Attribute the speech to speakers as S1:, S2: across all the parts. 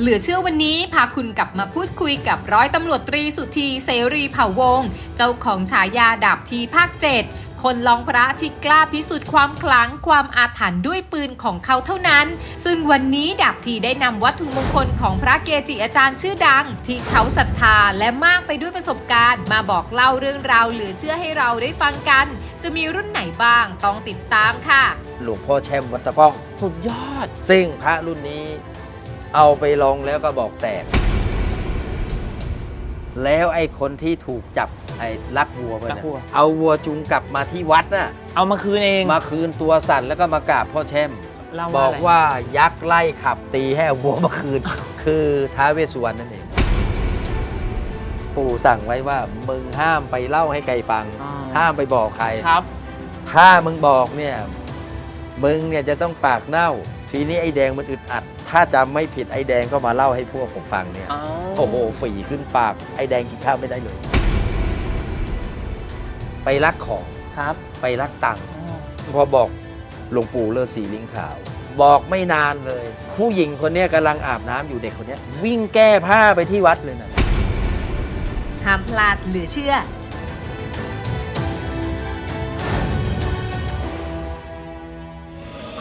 S1: เหลือเชื่อวันนี้พาคุณกลับมาพูดคุยกับร้อยตำรวจตรีสุธีเสรีเผ่าวงศ์เจ้าของฉายาดาบทีภาคเจ็ดคนลองพระที่กล้าพิสูจน์ความขลังความอาถรรพ์ด้วยปืนของเขาเท่านั้น ซึ่งวันนี้ดาบทีได้นำวัตถุมงคลของพระเกจิอาจารย์ชื่อดัง ที่เขาศรัทธาและมากไปด้วยประสบการณ์ มาบอกเล่าเรื่องราวเหลือเชื่อให้เราได้ฟังกัน จะมีรุ่นไหนบ้างต้องติดตามค่ะ
S2: หลวงพ่อแช่มวัดตะก้อง
S3: สุดยอด
S2: ซึ่งพระรุ่นนี้ เอาไปลองแล้วก็บอกแตก แล้วไอ้คนที่ถูกจับไอ้ลักวัวไป
S3: ลั
S2: เนี่
S3: กวัว
S2: ยเอาวัวจุงกลับมาที่วัดน่ะ
S3: เอามาคืนเอง
S2: มาคืนตัวสั่นแล้วก็มากราบพ่อแช่ม
S3: เล่า
S2: บ
S3: ว่า
S2: อก
S3: อะไร
S2: ว่ายักษ์ไล่ขับตีให้เอาวัวมาคืน คือท้าวเวสสุวรรณนั่นเอง ปู่สั่งไว้ว่า มึงห้ามไปเล่าให้ใครฟัง
S3: อ่า
S2: ห้ามไปบอกใคร
S3: ครับ
S2: ถ้ามึงบอกเนี่ย มึงเนี่ยจะต้องปากเน่า ทีนี้ไอ้แดงมันอึดอัด ถ้าจำไม่ผิดไอ้แดงก็มาเล่าให้พวกผมฟังเนี่ย โอ้โหฝีขึ้นปาก ไอ้แดงกินข้าวไม่ได้เลย ไปรักของ
S3: ครับ
S2: ไปรักตังค์พอบอกหลวงปู่เลอสีลิงขาว บอกไม่นานเลย ผู้หญิงคนเนี้ยกำลังอาบน้ำอยู่เด็กคนเนี้ย วิ่งแก้ผ้าไปที่วัดเลยนะ
S1: ห้ามพลาดเหลือเชื่อ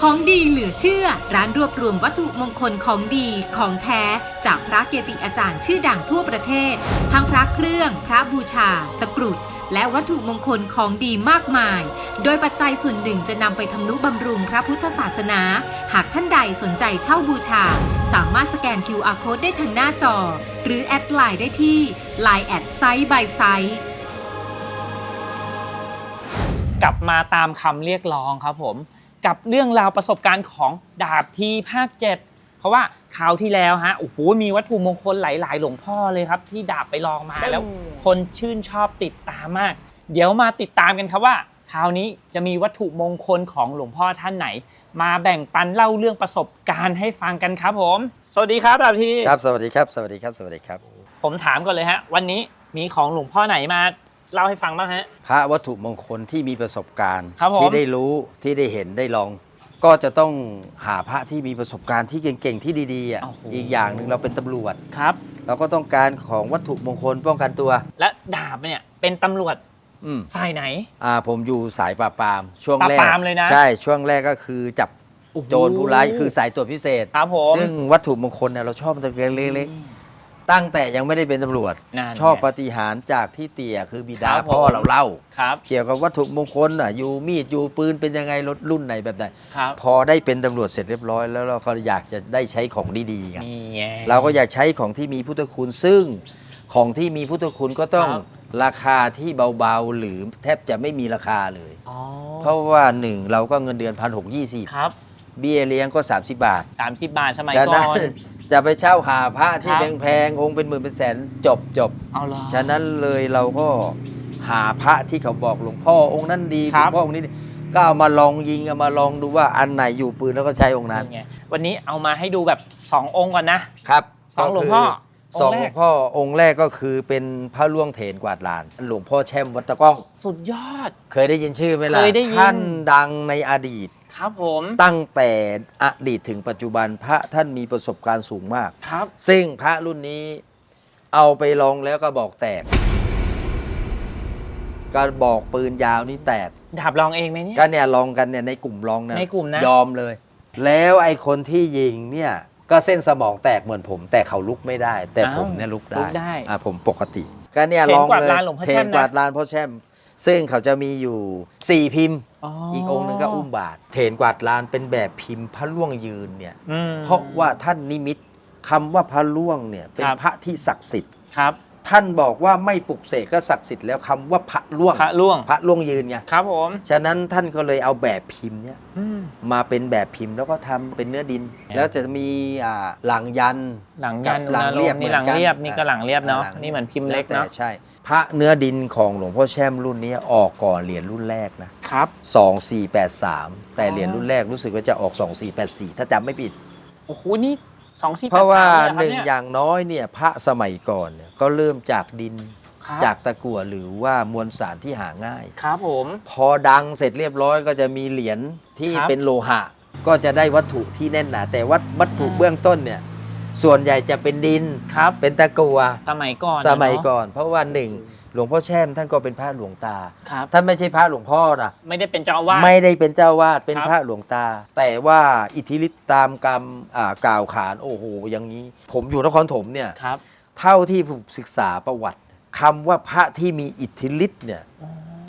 S1: ของดีเหลือเชื่อ ร้านรวบรวมวัตถุมงคลของดีของแท้ จากพระเกจิอาจารย์ชื่อดังทั่วประเทศ ทั้งพระเครื่อง พระบูชา ตะกรุดและวัตถุมงคลของดีมากมาย โดยปัจจัยส่วนหนึ่งจะนำไปทำนุบำรุงพระพุทธศาสนา หากท่านใดสนใจเช่าบูชา สามารถสแกน QR Code ได้ทางหน้าจอ หรือแอดไลน์ได้ที่ Line แอดไซต์บายไซต์
S3: กลับมาตามคำเรียกร้องครับผม กับเรื่องราวประสบการณ์ของดาบทีภาคเจ็ดเพราะว่าคราวที่แล้วฮะโอ้โหมีวัตถุมงคลหลาย ๆ หลวงพ่อเลยครับ ที่ดาบไปลองมาแล้ว คนชื่นชอบติดตามมาก เดี๋ยวมาติดตามกันครับว่าคราวนี้จะมีวัตถุมงคลของหลวงพ่อท่านไหน มาแบ่งปันเล่าเรื่องประสบการณ์ให้ฟังกันครับผม สวัสดีครับดาบที
S2: ครับสวัสดีครับ สวัสดีครับ สวัสดีครับ
S3: ผมถามก่อนเลยฮะ วันนี้มีของหลวงพ่อไหนมา เล่าให้ฟังบ้างฮะ
S2: พระวัตถุมงคลที่มีประสบการณ์
S3: ครับผม
S2: ที่ได้รู้ที่ได้เห็นได้ลอง ก็จะต้องหาพระที่มีประสบการณ์ที่เก่งๆที่ดีๆอะ
S3: โอ้โห
S2: อีกอย่างหนึ่งเราเป็นตำรวจ
S3: ครับ
S2: เราก็ต้องการของวัตถุมงคลป้องกันตัว
S3: และดาบเนี่ยเป็นตำรวจ
S2: อืม
S3: ฝ่ายไหน
S2: อ่าผมอยู่สายปราบปรามช่วงแรก
S3: ปราบปรามเลยนะ
S2: ใช่ช่วงแรกก็คือจับโจรผู้ร้ายคือสายตรวจพิเศษ
S3: ครับผม
S2: ซึ่งวัตถุมงคลเนี่ยเราชอบมันตั้งแต่เล็กๆ ตั้งแต่ยังไม่ได้เป็นตำรวจ
S3: นั่น
S2: ชอบ
S3: ไง
S2: ปาฏิหารย์จากที่เตี่ยคือบิดา
S3: ครับผม
S2: พ่อเราเล่า
S3: ครับ
S2: เกี่ยวกับวัตถุมงคลอะอยู่มีดอยู่ปืนเป็นยังไงรถรุ่นไหนแบบไหน
S3: ครับ
S2: พอได้เป็นตำรวจเสร็จเรียบร้อยแล้วเราก็อยากจะได้ใช้ของดีๆไง
S3: นี่ไง
S2: เราก็อยากใช้ของที่มีพุทธคุณซึ่งของที่มีพุทธคุณก็ต้อง
S3: ครับ
S2: ราคาที่เบาๆ หรือแทบจะไม่มีราคาเลย
S3: อ๋อ
S2: เพราะว่าหนึ่งเราก็เงินเดือนพันหกยี่สิบ
S3: ครับ
S2: เบี้ยเลี้ยงก็ 30 บาท
S3: สามสิบบาทสมัย
S2: ฉะ
S3: ก่
S2: นั้น
S3: อน
S2: จะไปเช่าหาพระที่
S3: ครับ
S2: แพงๆองค์เป็นหมื่นเป็นแสนจบจบ
S3: เอาเหรอ
S2: ฉะนั้นเลยเราก็หาพระที่เขาบอกหลวงพ่อองค์นั้นดีห
S3: ค
S2: ล
S3: รั
S2: ว
S3: บ
S2: งพ่อองค์นี้ดีก็เอามาลองยิงเอามาลองดูว่าอันไหนอยู่ปืนแล้วก็ใช้องค์นั้น
S3: นี่ไงวันนี้เอามาให้ดูแบบสององค์ก่อนนะ
S2: ครับ
S3: สองหลวงพ่อ
S2: สอง
S3: องค์
S2: ห
S3: แร
S2: ลว
S3: ก
S2: งพ่อองค์แรกก็คือเป็นพระล่วงเถนกวาดลาน หลวงพ่อแช่มวัดตะก้อง
S3: สุดยอด
S2: เคยได้ยินชื่อไหมล่ะ
S3: เคยได้ยิน
S2: ท่านดังในอดีต
S3: ครับผม
S2: ตั้งแต่อดีตถึงปัจจุบันพระท่านมีประสบการณ์สูงมาก
S3: ครับ
S2: ซึ่งพระรุ่นนี้เอาไปลองแล้วก็บอกแตกก็บอกปืนยาวนี่แตก
S3: ดาบลองเองไหมเนี่ย
S2: ก็เนี่ยลองกันเนี่ยในกลุ่มลองเนี่ย
S3: ในกลุ่มนะ
S2: ยอมเลย แล้วไอ้คนที่ยิงเนี่ย ก็เส้นสมองแตกเหมือนผม แต่เขาลุกไม่ได้ แต่
S3: อ้าว
S2: ผมเนี่ยลุก
S3: ลุ
S2: ได้
S3: กได้
S2: อะผมปกติ ก็เนี่ย
S3: เทรน
S2: ลอง
S3: กวาด
S2: เลย
S3: ลานหลวงพ่อ
S2: เทร
S3: แช่
S2: น
S3: มนะ
S2: กวาดลานพ่อแช่ม ซึ่งเขาจะมีอยู่สี่พิมพ์
S3: อ๋อ
S2: อี
S3: อี
S2: กองค์หนึ่งก็อุ้มบาทเทรนกวาดลานเป็นแบบพิมพ์พระล่วงยืนเนี่ย
S3: อืม
S2: เพราะว่าท่านนิมิตคำว่าพระล่วงเนี่ยเป็น
S3: ครับ
S2: พระที่ศักดิ์สิทธิ์
S3: ครับ
S2: ท่านบอกว่าไม่ปลุกเสกก็ศักดิ์สิทธิ์แล้วคำว่าพระล่วง
S3: พระล่วง
S2: พระล่วงยืนไง
S3: ครับผม
S2: ฉะนั้นท่านก็เลยเอาแบบพิมพ์เนี่ย
S3: อืม
S2: มาเป็นแบบพิมพ์แล้วก็ทำเป็นเนื้อดิน แล้วจะมีอ่าหลังยัน
S3: หลังยัน
S2: กับหลังเรียบ
S3: นี่หลัง
S2: เหมือนกัน
S3: เรียบนี่ก็หลังเรียบเนาะ
S2: หลัง
S3: นี่เหมือนพิมพ์เล็ก
S2: แวแต่
S3: เนาะ
S2: ใช่ พระเนื้อดินของหลวงพ่อแช่มรุ่นนี้ออกก่อนเหรียญรุ่นแรกนะครับ 2483 แต่
S3: อ๋อ
S2: เหรียญรุ่นแรกรู้สึกว่าจะออก 2484 ถ้าจำไม่ผิด
S3: โอ้โห นี่สองสี่
S2: เพราะว่า
S3: แปดสม
S2: หนึ่ง
S3: เลย
S2: อ
S3: เร
S2: ย่างน้อยเนี่ยพระสมัยก่อนเนี่ยก็เริ่มจากดิน
S3: ครับ
S2: จากตะกั่วหรือว่ามวลสารที่หาง่าย
S3: ครับผม
S2: พอดังเสร็จเรียบร้อยก็จะมีเหรียญที่
S3: ครับ
S2: เป็นโลหะ ก็จะได้วัตถุที่แน่นหนาแต่วัตวัตถุ
S3: อ่า
S2: เบื้องต้นเนี่ย ส่วนใหญ่จะเป็นดิน
S3: ครับ
S2: เป็นตะกัว
S3: สมัยก่อน
S2: สมัย
S3: เะ
S2: ก่อน เพราะว่าหนึ่งหลวงพ่อแช่มท่านก็เป็นพระหลวงตา
S3: ครับ
S2: ท่านไม่ใช่พระหลวงพ่อนะ
S3: ไม่ได้เป็นเจ้าอาวาส
S2: ไม่ได้เป็นเจ้าวาดเป็น
S3: ครับ
S2: พระหลวงตา แต่ว่าอิทธิฤทธิ์ตามกรรมอ่ากล่าวขานโอ้โหอย่างนี้ ผมอยู่นครถมเนี่ย
S3: ครับ
S2: เท่าที่ผมศึกษาประวัติคำว่าพระที่มีอิทธิฤทธิ์เนี่ย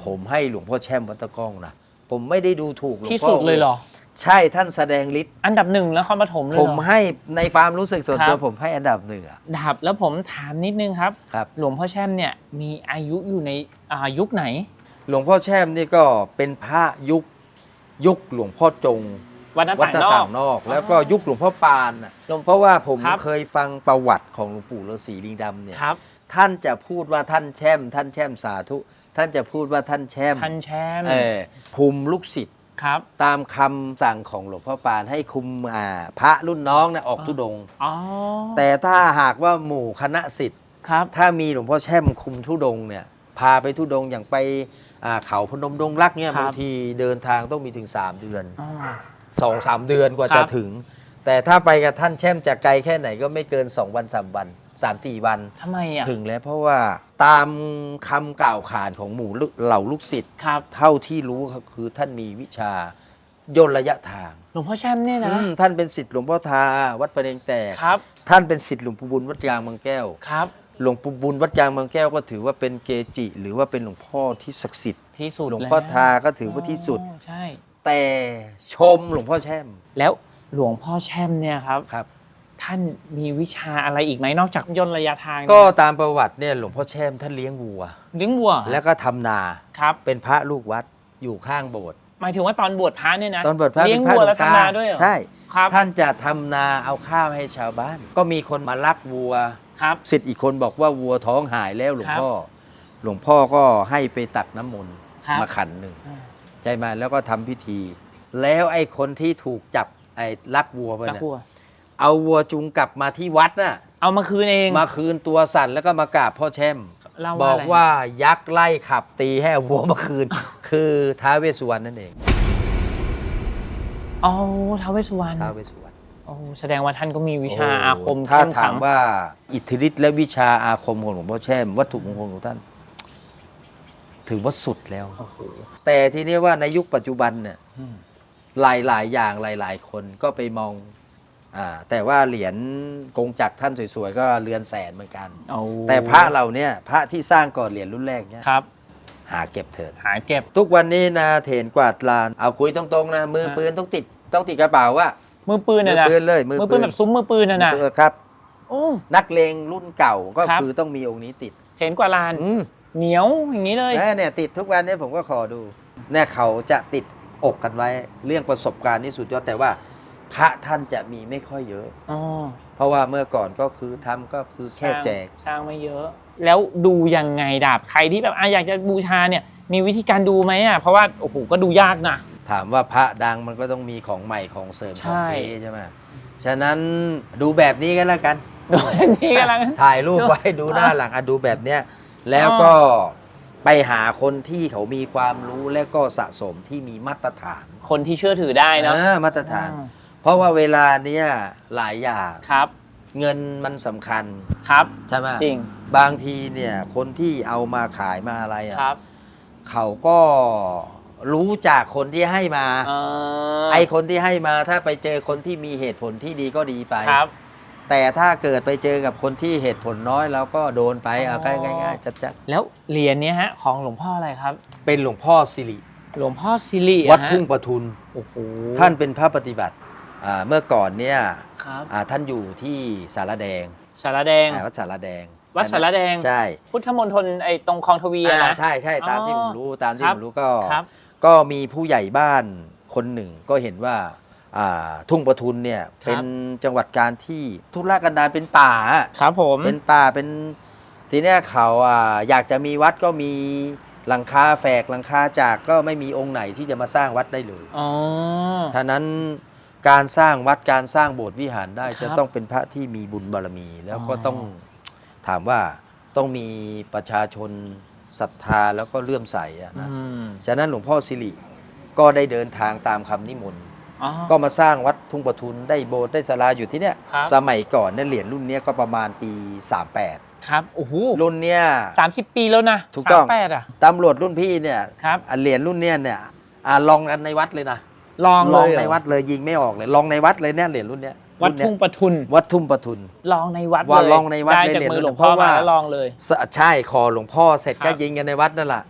S2: ผมให้หลวงพ่อแช่มวัดตะก้องนะผมไม่ได้ดูถูกหลวงพ่อ
S3: ที่สุดเลยเหรอ
S2: ใช่ท่านแสดงฤทธิ์
S3: อันดับหนึ่งแล้วครปฐมเลย
S2: ผ
S3: เหร
S2: ม
S3: อ
S2: ให้ในความรู้สึกส่วน
S3: ครับ
S2: ตัวผมให้อันดับหนึ่งอะ
S3: ดาบแล้วผมถามนิดนึงครับ
S2: ครับ
S3: หลวงพ่อแช่มเนี่ยมีอายุอยู่ในอ่ายุคไหน
S2: หลวงพ่อแช่มนี่ก็เป็นพระยุคยุคหลวงพ่อจง
S3: วัดหน้า
S2: วัด
S3: ต่าง
S2: หน้าน
S3: อ
S2: ต่าก งนอก แล้วก็ยุคหลวงพ่อปานน่ะ
S3: หลวง
S2: เพราะว่าผม
S3: ครับ
S2: เคยฟังประวัติของหลวงปู่ฤาษีลิงดำเนี่ย
S3: ครับ
S2: ท่านจะพูดว่าท่านแช่ม ท่านแช่มสาธุ ท่านจะพูดว่าท่านแช่ม
S3: ท่านแช่ม
S2: เออคุมลูกศิษย์
S3: ครับ
S2: ตามคำสั่งของหลวงพ่อปานให้คุมอ่าพระรุ่นน้องนะออก
S3: อ๋อ
S2: ทุดงค์
S3: อ๋อ
S2: แต่ถ้าหากว่าหมู่คณะศิษย์
S3: ครับ
S2: ถ้ามีหลวงพ่อแช่มคุมทุดงค์เนี่ยพาไปทุดงค์อย่างไปอ่าเขาพนมดงรักเนี่ย
S3: ครับ
S2: บางทีเดินทางต้องมีถึง 3 เดือน
S3: อ๋อ
S2: สองสามเดือนกว่า
S3: ครั
S2: จะ
S3: บ
S2: ถึง แต่ถ้าไปกับท่านแช่มจากไกลแค่ไหนก็ไม่เกิน 2 วัน3วัน3 4วัน
S3: ทำไมอะ
S2: ถึงแล้วเพราะว่า ตามคำกล่าวขานของหมู่ลูกเหล่าลูกศิษย์
S3: ครับ
S2: เท่าที่รู้ก็คือท่านมีวิชาย่นระยะทาง
S3: หลวงพ่อแช่มเนี่ยนะ
S2: อืมท่านเป็นศิษย์หลวงพ่อทาวัดประเดงแตก
S3: ครับ
S2: ท่านเป็นศิษย์หลวงปู่บุญวัดยางบางแก้ว
S3: ครับ
S2: หลวงปู่บุญวัดยางบางแก้วก็ถือว่าเป็นเกจิ หรือว่าเป็นหลวงพ่อที่ศักดิ์สิทธิ์
S3: ที่สุด
S2: หลวงพ่อ
S3: แทา
S2: ก็ถือว่าที่สุด
S3: อ๋อใช่
S2: แต่ชมหลวงพ่อแช่ม
S3: แล้วหลวงพ่อแช่มเนี่ยครับ
S2: ครับ
S3: ท่านมีวิชาอะไรอีกไหมนอกจากย่นระยะทางเนี่ย
S2: ก็ตามประวัติเนี่ยหลวงพ่อแช่มท่านเลี้ยงวัว
S3: เลี้ยงวัว
S2: แล้วก็ทำนา
S3: ครับ
S2: เป็นพระลูกวัดอยู่ข้างโบสถ์
S3: หมายถึงว่าตอนบวชพระเนี่ยนะ
S2: ตอนบวชพระ
S3: เลี้ยง
S2: ป็นพระ
S3: วัวแล้ว
S2: หงต
S3: ทำนาด้วยเหรอ
S2: ใช่
S3: ครับ
S2: ท่านจะทำนาเอาข้าวให้ชาวบ้าน ก็มีคนมาลักวัว
S3: ครับ
S2: สิทธิ์อีกคนบอกว่าวัวท้องหายแล้วหลวง
S3: ครับ
S2: พ่อ หลวงพ่อก็ให้ไปตักน้ำมนต์
S3: ครับ
S2: มาขันหนึ่ง
S3: อ่า
S2: ใช่ไหมแล้วก็ทำพิธี แล้วไอ้คนที่ถูกจับไอ้ลักวัวไป
S3: รัก
S2: เนี่ย
S3: วัว
S2: เอาวัวจุงกลับมาที่วัดน่ะ
S3: เอามาคืนเอง
S2: มาคืนตัวสั่นแล้วก็มากราบพ่อแช่ม
S3: เล่า
S2: บ
S3: ว่า
S2: อก
S3: อะไร
S2: ว่ายักษ์ไล่ขับตีให้เอาวัวมาคืน คือท้าวเวสสุวรรณนั่นเอง
S3: อ๋อท้าวเวสสุวรรณ
S2: ท้าวเวสสุวรรณ
S3: โอ้แสดงว่าท่านก็มีวิชา
S2: โอา
S3: คม
S2: ถ้า
S3: เข้ม
S2: ถา
S3: ขั
S2: ม
S3: ง
S2: ว่าอิทธิฤทธิ์และวิชาอาคมของหลวงพ่อแช่มวัตถุมงคลของท่าน ถือว่าสุดแล้ว
S3: โอ้โห
S2: แต่ทีนี้ว่าในยุคปัจจุบันเนี่ย
S3: อืม
S2: หลายหลายๆอย่างหลาย ๆ คนก็ไปมอง อ่าแต่ว่าเหรียญกงจักรท่านสวยๆ ก็เรือนแสนเหมือนกัน
S3: เอา
S2: แต่พระเราเนี่ยพระที่สร้างก่อนเหรียญรุ่นแรกเนี่ย
S3: ครับ
S2: หาเก็บเถิด
S3: หาเก็บ
S2: ทุกวันนี้นะเถนกวาดลาน เอาคุยตรงๆนะมือ
S3: ฮะ
S2: ปืนต้องติดต้องติดกระเป๋าว่า
S3: มือปืน
S2: มื
S3: น่ะนะ
S2: ปืนเลยมือ
S3: มือปืนแบบซุ้มมือปืนน่ะนะ
S2: เออครับ
S3: โอ้
S2: นักเลงรุ่นเก่าก็
S3: ครับ
S2: คือต้องมีองค์นี้ติด
S3: เห็นกว่าลาน
S2: อืม
S3: เหนียวอย่างนี้เลย
S2: เออเนี่ยติดทุกวันเนี่ยผมก็ขอดูเนี่ยเขาจะติดอกกันไว้เรื่องประสบการณ์ที่สุดยอดแต่ว่า พระท่านจะมีไม่ค่อยเยอะ
S3: อ๋อ
S2: เพราะว่าเมื่อก่อนก็คือทำก็คือแค่แจก
S3: สร้างไม่เยอะ แล้วดูยังไงดาบใครที่แบบอะอยากจะบูชาเนี่ย มีวิธีการดูไหมอะเพราะว่าโอ้โหก็ดูยากนะ
S2: ถามว่าพระดังมันก็ต้องมีของใหม่ของเสริม
S3: ใช่
S2: ของเท่ใช่ไหมฉะนั้นดูแบบนี้กันแล้วกัน
S3: ดูนี่กำลัง
S2: ถ่ายรูปไว้ดูหน้าหลังอะดูแบบเนี้ยแล้วก็ไปหาคนที่เขามีความรู้และก็สะสมที่มีมาตรฐาน
S3: คนที่เชื่อถือได้เนาะ
S2: อ่ามาตรฐาน
S3: อ่า
S2: เพ ราะว่าเวลาเนี้ยหลายอย่าง
S3: ครับ
S2: เงินมันสำคัญ
S3: ครับ
S2: ใช่ไหม
S3: จริง
S2: บางทีเนี่ยคนที่เอามาขายมาอะไรอะ
S3: ครับ
S2: เขาก็รู้จากคนที่ให้มา
S3: เอ่อ
S2: ไอคนที่ให้มาถ้าไปเจอคนที่มีเหตุผลที่ดีก็ดีไป
S3: ครับ
S2: แต่ถ้าเกิดไปเจอกับคนที่เหตุผลน้อยเราก็โดนไปเอา
S3: อ๋อ
S2: ง่ายๆชัด
S3: แล้วเหรียญเนี้ยฮะของหลวงพ่ออะไรครับ
S2: ๆเป็นหลวงพ่อสิริ
S3: หลวงพ่อซิริ
S2: วัด
S3: อะฮะ
S2: ทุ่งประทุน
S3: โอ้โห
S2: ท่านเป็นพระปฏิบัติ อ่าเมื่อก่อนเนี่ย
S3: ครับ
S2: อ่าท่านอยู่ที่สารแดง
S3: สารแดง
S2: อ่าวัดสารแดง
S3: วัดสารแดง
S2: ใช่
S3: พุทธมณฑลไอ้ตรงคลองทวีอะ
S2: อ่า
S3: นะ
S2: ใช่ใช่ตามที่
S3: อ๋
S2: ผ
S3: อ
S2: มรู้ตามที่
S3: ครับ
S2: ผมรู้ก็
S3: ครับ
S2: ก็มีผู้ใหญ่บ้านคนหนึ่งก็เห็นว่าอ่าทุ่งประทุนเนี่ย
S3: ครับ
S2: เป็นจังหวัดการที่ทุรกันดารเป็นป่า
S3: ครับผม
S2: เป็นป่าเป็นทีเนี้ยเขาอ่าอยากจะมีวัดก็มีหลังคาแฝกหลังคาจากก็ไม่มีองค์ไหนที่จะมาสร้างวัดได้เลย
S3: อ๋อ
S2: ท่านั้น การสร้างวัดการสร้างโบสถ์วิหารได้
S3: ครับ
S2: จะต้องเป็นพระที่มีบุญบารมี แล้วก็
S3: อ๋อ
S2: ต้องถามว่าต้องมีประชาชนศรัทธาแล้วก็เลื่อมใสอะนะ
S3: อืม
S2: ฉะนั้นหลวงพ่อสิริก็ได้เดินทางตามคำนิมนต์
S3: อ๋อ
S2: ก็มาสร้างวัดทุ่งประทุนได้โบสถ์ได้ศาลาอยู่ที่เนี้ย
S3: ครับ
S2: สมัยก่อนเนี่ยเหรียญรุ่นเนี้ยก็ประมาณปี38
S3: ครับโอ้โห
S2: รุ่นเนี้ย
S3: สามสิบปีแล้วนะ
S2: ถูกต้อง
S3: สามแปดอะ
S2: ตำรวจรุ่นพี่เนี่ย
S3: ครับ
S2: อะเหรียญรุ่นเนี้ยเนี่ยอะลองกันในวัดเลยนะ
S3: ลอง
S2: ล
S3: เล
S2: อง
S3: ยเหรอ
S2: ในวัดเลยยิงไม่ออกเลย ลองในวัดเลยเนี่ยเหรียญรุ่นเนี้ย
S3: วัด
S2: รุ่นเนี้ย
S3: ทุ่งประทุน
S2: วัดทุ่งประทุน
S3: ลองในวัด
S2: ว่า
S3: เลย
S2: ลองในวัด
S3: ได้
S2: เลย
S3: จาก
S2: เหรียญ
S3: มือหลวง
S2: เพ
S3: พ่อ
S2: ราะ
S3: มา
S2: ว่า
S3: แล้วลองเลย
S2: สะใช่คอหลวงพ่อเสร็จ
S3: ครั
S2: ก็
S3: บ
S2: ยิงกันในวัดนั่นแหละ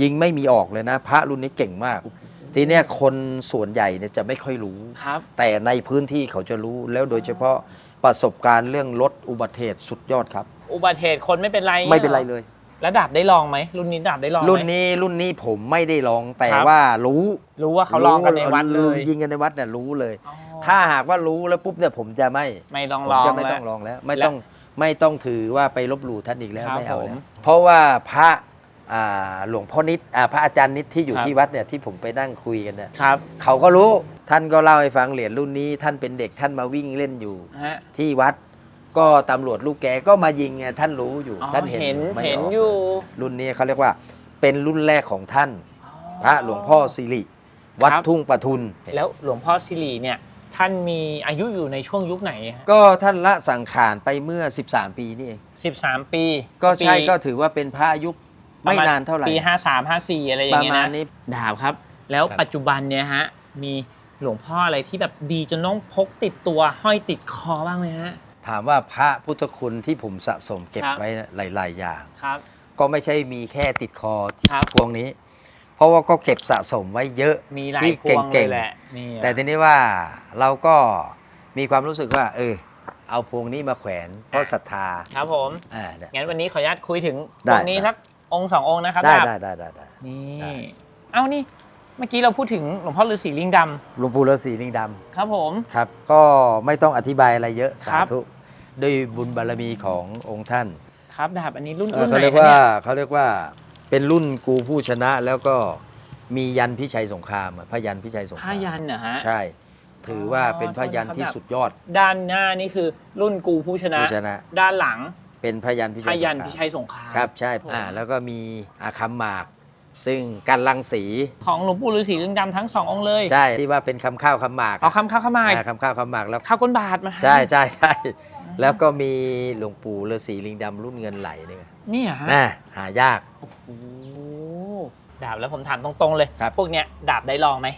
S2: ยิงไม่มีออกเลยนะ พระรุ่นนี้เก่งมาก ทีเนี้ยคนส่วนใหญ่เนี่ยจะไม่ค่อยรู้
S3: ครับ
S2: แต่ในพื้นที่เขาจะรู้แล้วโดยเฉพาะประสบการณ์เรื่องลดอุบัติเหตุสุดยอดครับ
S3: อุบัติเหตุคนไม่เป็นไร
S2: ไม่เป็นไรเลย
S3: แล้วดาบได้ลองไหมรุ่นนี้ดาบได้ลองไหม
S2: รุ่นนี้รุ่นนี้ผมไม่ได้ลองแต่
S3: ครับ
S2: ว่ารู้
S3: รู้ว่าเขาลองกันในวัดเลย
S2: ยิงกันในวัดเนี่ยรู้เลย
S3: อ๋อ
S2: ถ้าหากว่ารู้แล้วปุ๊บเนี่ยผมจะไม่
S3: ไม่ต้อง
S2: ผม
S3: ลอง
S2: จะไม่
S3: แล้
S2: ต้
S3: ว
S2: องลองแล้ว ไม่
S3: และ
S2: ต้องไม่ต้องถือว่าไปลบหลู่ท่านอีกแล้ว
S3: ครับ
S2: ไม่เอา
S3: ผม
S2: แล้วเพราะว่าพระอ่าหลวงพ่อนิดอ่าพระอาจารย์นิดที่อยู่
S3: ครับ
S2: ที่วัดเนี่ยที่ผมไปนั่งคุยกันเนี่ย
S3: ครับ
S2: เขาก็รู้ท่านก็เล่าให้ฟังเหรียญรุ่นนี้ ท่านเป็นเด็กท่านมาวิ่งเล่นอยู่
S3: ฮะ
S2: ที่วัด ก็ตำรวจลูกแกก็มายิงไงท่านรู้อยู่
S3: อ๋อ
S2: ท่านเห็น
S3: เห็น
S2: ไม่
S3: เห็น
S2: ก
S3: อยู่
S2: รุ่นนี้เขาเรียกว่า เป็นรุ่นแรกของท่าน พระหลวงพ่อสิริ วัด
S3: ครับ
S2: ทุ่งประทุน
S3: แล้วหลวงพ่อสิริเนี่ย ท่านมีอายุอยู่ในช่วงยุคไหนฮะ
S2: ก็ท่านละสังขารไปเมื่อ 13 ปีนี่เอง
S3: 13 ปี
S2: ก็ใช่
S3: ปี
S2: ก็ถือว่าเป็นพระอายุไม่นานเท่าไหร่
S3: ปี 53 54 อะไรอ
S2: ป
S3: ย่าง
S2: ระ
S3: เงี้ย
S2: มาณ
S3: นะ
S2: นี้
S3: ดาบครับ แล้ว
S2: ครับ
S3: ปัจจุบันเนี่ยฮะ มีหลวงพ่ออะไรที่แบบดีจนต้องพกติดตัวห้อยติดคอบ้างไหมฮะ
S2: ถามว่าพระพุทธคุณที่ผมสะสมเก็บ
S3: ครับ
S2: ไว้นะหลาย ๆ อย่าง
S3: ครับ
S2: ก็ไม่ใช่มีแค่ติดคอ
S3: ครับ
S2: พวงนี้ เพราะว่าก็เก็บสะสมไว้เยอะ
S3: มีหลาย
S2: ที่
S3: พวงเล
S2: เก่
S3: ย
S2: ง
S3: แหละนี่
S2: ๆแต่ทีนี้ว่าเราก็มีความรู้สึกว่า เออ เอาพวงนี้มาแขวน เพราะศรัทธา
S3: ครับผม
S2: อ่าเนี่ย
S3: งั้นวันนี้ขออนุญาตคุยถึง
S2: ได้
S3: ตรงนี้
S2: ได้
S3: สักองค์สององค์นะครับ
S2: ได้
S3: ดาบ
S2: ได้ได้ได้ได้
S3: นี่
S2: ได้
S3: เอ้านี่ เมื่อกี้เราพูดถึงหลวงพ่อฤาษีลิงดำ
S2: หลวงปู่ฤาษีลิงดำ
S3: ครับผม
S2: ครับ ก็ไม่ต้องอธิบายอะไรเยอะ
S3: ครั
S2: สา
S3: บ
S2: ธุด้วยบุญบารมีขององค์ท่าน
S3: ครับดาบอันนี้รุ่น
S2: เอ่อ
S3: รุ่นไห
S2: เขา
S3: น
S2: เรียก
S3: คะ
S2: ว่า
S3: เนี่ย
S2: เขาเรียกว่าเป็นรุ่นกูผู้ชนะแล้วก็มียันพิชัยสงครามอะพระยันพิชัยสงคราม
S3: ผ้ายันเหรอฮะ
S2: ใช่ ถือว่าเป็นพระยันที่สุดยอด
S3: ด้านหน้านี่คือรุ่นกูผู้ชนะ
S2: ผู้ชนะ
S3: ด้านหลัง
S2: เป็นพระยันพิชัย
S3: ผ้ายัน
S2: สงคราม
S3: พิชัยสงคราม
S2: ครับใช่
S3: ผม
S2: อ่าแล้วก็มีอาคัมหมาก ซึ่งกันรังสี
S3: ของหลวงปู่ฤาษีลิงดำทั้งสององค์เลย
S2: ใช่ที่ว่าเป็นคำข้าวคำหมาก
S3: เอาคำข้าวข้าวหมาก
S2: อ่าคำข้าวคำหมากแล้ว
S3: ข้าวก้นบาทมา
S2: ใช่ใช่ใช่แล้วก็มีหลวงปู่ฤาษีลิงดำรุ่นเงินไหลเนี่ย
S3: นี่เหรอฮะ
S2: น่าหายาก
S3: โอ้โหดาบแล้วผมถามตรงๆเลย
S2: ครับ
S3: พวกเนี้ยดาบได้ลองไหม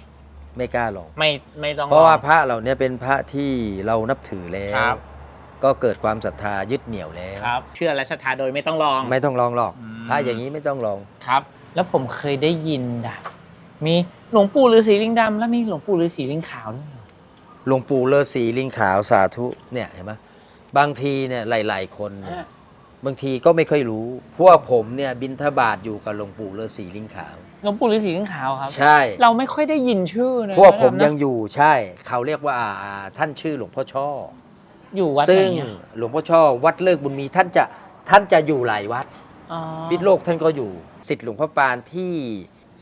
S2: ไม่กล้าลอง
S3: ไม่ไม่ต้อง
S2: เพราะว่า
S3: ลอง
S2: พระเหล่านี้เป็นพระที่เรานับถือแล้
S3: ครั
S2: ว
S3: บ
S2: ก็เกิดความศรัทธายึดเหนี่ยวแล้ว
S3: ครับ เชื่อและศรัทธาโดยไม่ต้องลอง
S2: ไม่ต้องลองหรอก
S3: อืม
S2: พระอย่างนี้ไม่ต้องลอง
S3: ครับ แล้วผมเคยได้ยินดาบมีหลวงปู่ฤาษีลิงดำแล้วมีหลวงปู่ฤาษีลิงขาวด้วยเหรอ
S2: หลวงปู่ฤาษีลิงขาวสาธุเนี่ยเห็นไหมบางทีเนี่ยหลาย ๆ คนเนี่ย
S3: ฮะ
S2: บางทีก็ไม่ค่อยรู้ พวกผมเนี่ยบินทบาทอยู่กับหลวงปู่ฤาษีลิงขาว
S3: หลวงปู่ฤาษีลิงขาวครับ
S2: ใช่
S3: เราไม่ค่อยได้ยินชื่อนะ
S2: พวกผม
S3: นะ
S2: ยังอยู่ใช่ เขาเรียกว่าอ่าท่านชื่อหลวงพ่อช่อ
S3: อยู่วัดไห
S2: ซึ่
S3: น
S2: ง
S3: อะ
S2: หลวงพ่อช่อวัดเลิกบุญมีท่านจะท่านจะอยู่หลายวัด
S3: อ๋อ
S2: พิษโลกท่านก็อยู่สิทธิ์หลวงพ่อปานที่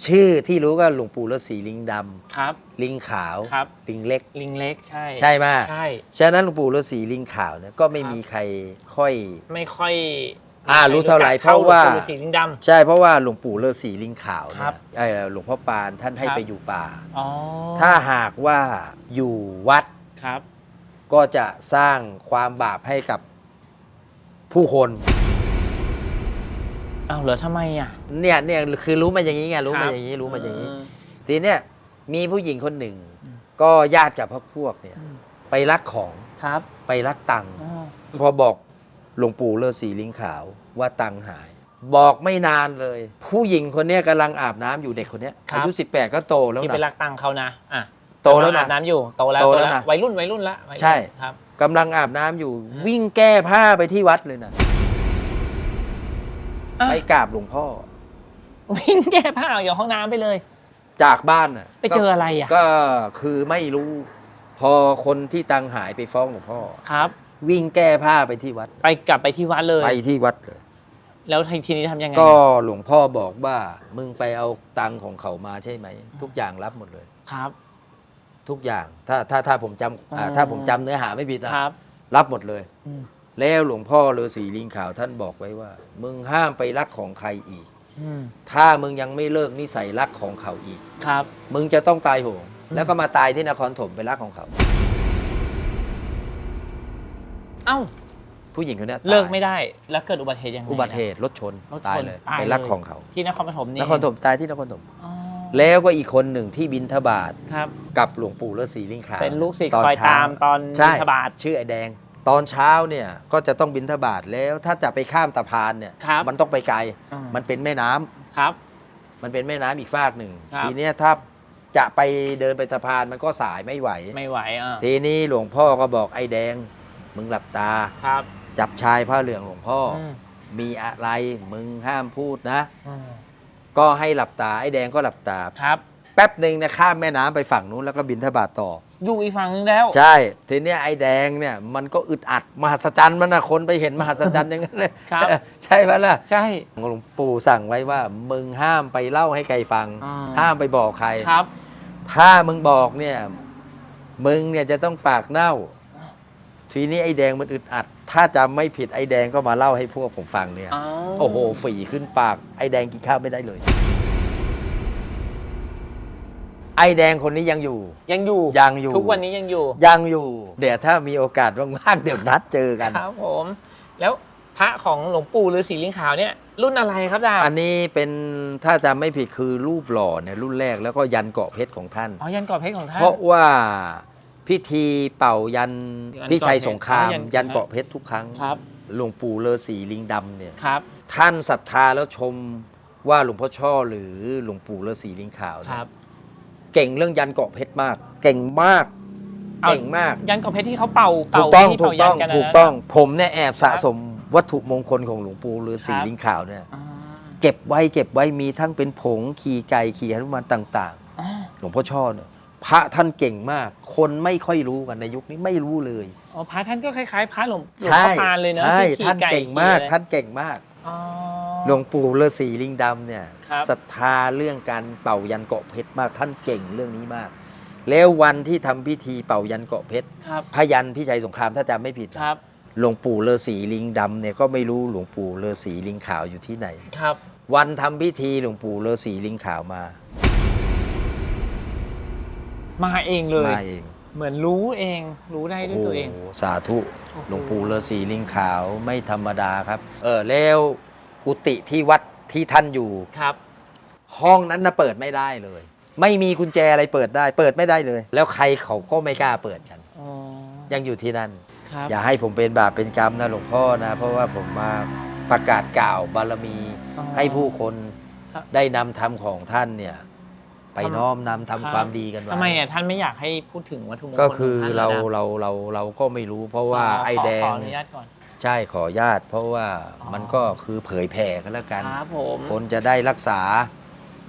S2: ชื่อที่รู้ก็หลวงปู่ฤาษีลิงดำ
S3: ครับ
S2: ลิงขาว
S3: ครับ
S2: ลิงเล็ก
S3: ลิงเล็กใช่
S2: ใช่ไหม
S3: ใช่
S2: ฉะนั้นหลวงปู่ฤาษีลิงขาวเนี่ยก็ไม่
S3: ครับ
S2: มีใครค่อย
S3: ไม่ค่อย
S2: อ่ารู้เท่าไหร่
S3: จัก
S2: เพราะว่า
S3: หลงปู่ฤาษีลิงด
S2: ใช่เพราะว่าหลวงปู่ฤาษีลิงขาว
S3: ครั
S2: เนี่ย
S3: บ
S2: เอ่อหลวงพ่อปานท่านให้
S3: ครับ
S2: ไปอยู่ป่าำ
S3: อ๋อ
S2: ถ้าหากว่าอยู่วัด
S3: ครับ
S2: ก็จะสร้างความบาปให้กับผู้คน
S3: อ้าวเหรอทำไมอะ
S2: เนี่ยเนี่ยคือรู้มาอย่างนี้ไงรู้
S3: ค
S2: มา
S3: บ
S2: อย่างนี้รู้มาอย่างนี้
S3: ม
S2: ทีเนี้ยมีผู้หญิงคนหนึ่ง
S3: อืม
S2: ก็ญาติกับพวกพวกเนี่ย
S3: อืม
S2: ไปลักของ
S3: ครับ
S2: ไปลักตังค์
S3: อ๋อ
S2: พอบอกหลวงปู่ฤาษีลิงขาวว่าตังค์หาย บอกไม่นานเลย ผู้หญิงคนเนี้ยกำลังอาบน้ำอยู่เด็กคนเนี้ยอายุ18 ก็โตแล้ว
S3: ที่ไป
S2: นะ
S3: ลักตังค์เขานะอะ
S2: โตแล้ว
S3: อา
S2: นะ
S3: บน้ำอยู่โตแล้ว
S2: โตแล้วนะ
S3: วัยรุ่นวัยรุ่นละวัยรุ่น
S2: ใช่
S3: ครับ
S2: กำลังอาบน้ำอยู่
S3: อืม
S2: วิ่งแก้ผ้าไปที่วัดเลยนะ
S3: อะ
S2: ไปกราบหลวงพ่อ
S3: วิ่งแก้ผ้าออกจากห้องน้ำไปเลย
S2: จากบ้านน่ะ
S3: ไปเจออะไรอะ
S2: ก็คือไม่รู้ พอคนที่ตังค์หายไปฟ้องหลวงพ่อ
S3: ครับ
S2: วิ่งแก้ผ้าไปที่วัด
S3: ไปกลับไปที่วัดเลย
S2: ไปที่วัดเลย
S3: แล้วทีนี้ทำยังไง
S2: ก็หลวงพ่อบอกว่า มึงไปเอาตังค์ของเขามาใช่ไหม ทุกอย่างรับหมดเลย
S3: ครับ
S2: ทุกอย่าง ถ้าถ้าถ้าผมจำอ่า
S3: อ๋อ
S2: ถ้าผมจำเนื้อหาไม่ผิดนะครับ รับหมดเลย
S3: อืม
S2: แล้วหลวงพ่อฤาษีลิงขาวท่านบอกไว้ว่า มึงห้ามไปรักของใครอีก
S3: อืม
S2: ถ้ามึงยังไม่เลิกนิสัยรักของเขาอีก
S3: ครับ
S2: มึงจะต้องตายโหงแล้วก็มาตายที่นครถมเป็นรักของเขา
S3: เอ้า
S2: ผู้หญิงคนนี้ยตาย
S3: เลิกไม่ได้ แล้วเกิดอุบัติเหตุยังไง
S2: อุบัติเหตุรถชน
S3: รถชน
S2: ตายเลย
S3: ตาย
S2: เป็นรักของเขา
S3: ที่นครปฐมนี่
S2: นครถมตายที่นครถม
S3: อ๋อ
S2: แล้วก็อีกคนหนึ่งที่บินทบาท
S3: ครับ
S2: กับหลวงปู่ฤาษีลิงขาว
S3: เป็นลูกศิษย์
S2: ตอน
S3: คอย
S2: เช้า
S3: ตามตอน
S2: ใช่
S3: บิณฑบาต
S2: ชื่อไอ้แดง ตอนเช้าเนี่ยก็จะต้องบินทบาทแล้ว ถ้าจะไปข้ามสะพานเนี่ย
S3: ครับ
S2: มันต้องไปไกล
S3: อืม
S2: มันเป็นแม่น้ำ
S3: ครับ
S2: มันเป็นแม่น้ำอีกฝากหนึ่ง
S3: ครับ
S2: ทีเนี้ยถ้าจะไปเดินไปสะพานมันก็สายไม่ไหว
S3: ไม่ไหวอะ
S2: ทีนี้หลวงพ่อก็บอกไอ้แดง มึงหลับตา
S3: ครับ
S2: จับชายผ้าเหลืองหลวงพ่ออ
S3: ม
S2: มีอะไรมึงห้ามพูดนะ
S3: อืม
S2: ก็ให้หลับตาไอ้แดงก็หลับตา
S3: ครับ
S2: แป๊บหนึ่งเนี่ยข้ามแม่น้ำไปฝั่งนู้นแล้วก็บินทบาทต่อ
S3: อยู่อีกฝั่งนึงแล้ว
S2: ใช่ ทีเนี้ยไอ้แดงเนี่ยมันก็อึดอัดมหัศจรรย์มันนะคนไปเห็นมหัศจรรย์อย่างนั้นเลย
S3: ครับ
S2: ใช่ไหมล่ะ
S3: ใช่
S2: หลวงปู่สั่งไว้ว่า มึงห้ามไปเล่าให้ใครฟัง
S3: อ่า
S2: ห้ามไปบอกใคร
S3: ครับ
S2: ถ้ามึงบอกเนี่ย มึงเนี่ยจะต้องปากเน่า ทีนี้ไอ้แดงมันอึดอัด ถ้าจำไม่ผิดไอ้แดงก็มาเล่าให้พวกผมฟังเนี่ยโอ้โห ฝีขึ้นปาก ไอ้แดงกินข้าวไม่ได้เลยไอ้ แดงคนนี้ยังอยู่
S3: ยังอยู่
S2: ยังอยู่
S3: ทุกวันนี้ยังอยู่
S2: ยังอยู่ เดี๋ยวถ้ามีโอกาสว่างๆเดี๋ยวนัดเจอกัน
S3: ครับผม แล้วพระของหลวงปู่ฤาษีลิงขาวเนี่ย รุ่นอะไรครับดาบ
S2: อันนี้เป็นถ้าจำไม่ผิดคือรูปหล่อเนี่ยรุ่นแรกแล้วก็ยันเกาะเพชรของท่าน
S3: อ๋อยันกรอบเพชรของท่าน
S2: เพราะว่าพิธีเป่ายัน
S3: ยัน
S2: พี่ชัยสงคราม
S3: เกาะเพชร
S2: ยันเกาะเพชรทุกครั้ง
S3: ครับ
S2: หลวงปู่เลอสีลิงดำเนี่ย
S3: ครับ
S2: ท่านศรัทธาแล้วชมว่าหลวงพ่อช่อหรือหลวงปู่เลอสีลิงขาว
S3: ค
S2: เนี่ย
S3: รับ
S2: เก่งเรื่องยันเกาะเพชรมาก เก่งมาก
S3: เอา
S2: เก่งมาก
S3: ยันกรอบเพชรที่เขาเป่า
S2: ถู
S3: เป่าก
S2: ต้อง
S3: ที่
S2: ถู
S3: เป่ากยั
S2: ต้
S3: น
S2: อง
S3: กันนะ
S2: ถูกต้อง ผมเนี่ยแอบสะ
S3: ครับ
S2: สมวัตถุมงคลของหลวงปู่ฤาษี
S3: ครับ
S2: ลิงขาวเนี่ย
S3: อ่า
S2: เก็บไว้เก็บไว้มีทั้งเป็นผงขี่ไก่ขี่หนุมานต่าง
S3: อ่า
S2: ๆ หลวงพ่อช่อเนี่ยพระท่านเก่งมาก คนไม่ค่อยรู้กันในยุคนี้ไม่รู้เลย
S3: อ๋อพระท่านก็คล้ายๆพระหลวงหลวง
S2: ใช่
S3: พ่อปานเลยเนอะ
S2: ใช่
S3: ที่ขี่
S2: ท่าน
S3: ไก่
S2: เก่งมาก
S3: ขี่อะไร
S2: ท่านเก่งมาก
S3: อ๋อ
S2: หลวงปู่ฤาษีลิงดำเนี่ย
S3: ครับ
S2: ศรัทธาเรื่องการเป่ายันเกาะเพชรมากท่านเก่งเรื่องนี้มาก แล้ววันที่ทำพิธีเป่ายันเกาะเพชร
S3: ครับ
S2: พยันพี่ชัยสงครามถ้าจำไม่ผิด
S3: ครับ
S2: หลวงปู่ฤาษีลิงดำเนี่ยก็ไม่รู้หลวงปู่ฤาษีลิงขาวอยู่ที่ไหน
S3: ครับ
S2: วันทำพิธีหลวงปู่ฤาษีลิงขาวมา
S3: มาเองเลย
S2: มาเอง
S3: เหมือนรู้เองรู้ได้ด้วยตัวเอง
S2: โโหสาธุ
S3: โอ้โห
S2: หลวงปู่ฤาษีลิงขาวไม่ธรรมดาครับ เออแล้ว กุฏิที่วัดที่ท่านอยู่
S3: ครับ
S2: ห้องนั้นนะเปิดไม่ได้เลย ไม่มีกุญแจอะไรเปิดได้ เปิดไม่ได้เลย แล้วใครเขาก็ไม่กล้าเปิดกัน
S3: อ๋อ
S2: ยังอยู่ที่นั่น
S3: ครับ
S2: อย่าให้ผมเป็นบาปเป็นกรรมนะหลวงพ่อนะ เพราะว่าผมมาประกาศกล่าวบารมี
S3: อ๋อ
S2: ให้ผู้คน
S3: ครับ
S2: ได้นำธรรมของท่านเนี่ย ไป
S3: ทำ
S2: น้อมนำทำ
S3: ครับ
S2: ความดีกันไว้
S3: ทำไมอะท่านไม่อยากให้พูดถึงวัตถุมงคล
S2: ก็คือ
S3: ขงท่น
S2: เรา
S3: หอนะ
S2: เราเราเราก็ไม่รู้ เพราะว่า
S3: ข
S2: ไอ้
S3: ข
S2: แดง
S3: ขออนุญาตก่อน
S2: ใช่ขอญาตเพราะว่า
S3: อ๋อ
S2: มันก็คือเผยแผ่กันแล้วกัน
S3: ครับผม
S2: คนจะได้รักษา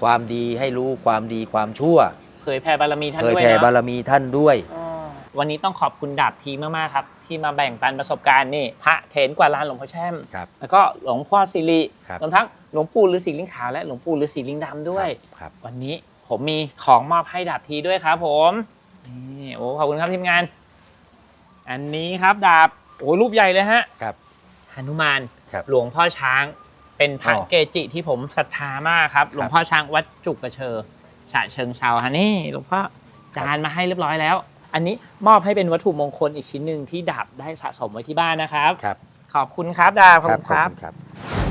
S2: ความดีให้รู้ความดีความชั่ว
S3: เผยแผ่บารมีท่าน
S2: เผย
S3: ด้วย
S2: แผ่
S3: เนอะ
S2: บารมีท่านด้วย
S3: อ๋อวันนี้ต้องขอบคุณดาบทีมากๆครับ ที่มาแบ่งปันประสบการณ์นี่พระเถนกว่าลานหลวงพ่อแช่ม
S2: ครับ
S3: แล้วก็หลวงพ่อสิริ
S2: ครับ
S3: รวมทั้งหลวงปู่ฤาษีลิงขาวและหลวงปู่ฤาษีลิงดำด้วย
S2: ครับ
S3: วันนี้ผมมีของมอบให้ดาบทีด้วยครับผม นี่โอ้ขอบคุณครับทีมงาน อันนี้ครับดาบโอ้รูปใหญ่เลยฮะ
S2: ครับ
S3: หนุมาน
S2: ครับ
S3: หลวงพ่อช้างเป็นพระ
S2: อ๋อ
S3: เกจิที่ผมศรัทธามากครับ หลวงพ่อช้างวัดจุกกระเชอฉะเชิงเซาฮะนี่หลวงพ่อจานมาให้เรียบร้อยแล้ว อันนี้มอบให้เป็นวัตถุมงคลอีกชิ้นหนึ่งที่ดาบได้สะสมไว้ที่บ้านนะครับ
S2: ครับ
S3: ขอบคุณครับดาบขอบคุณครับ
S2: ขอบคุณครับ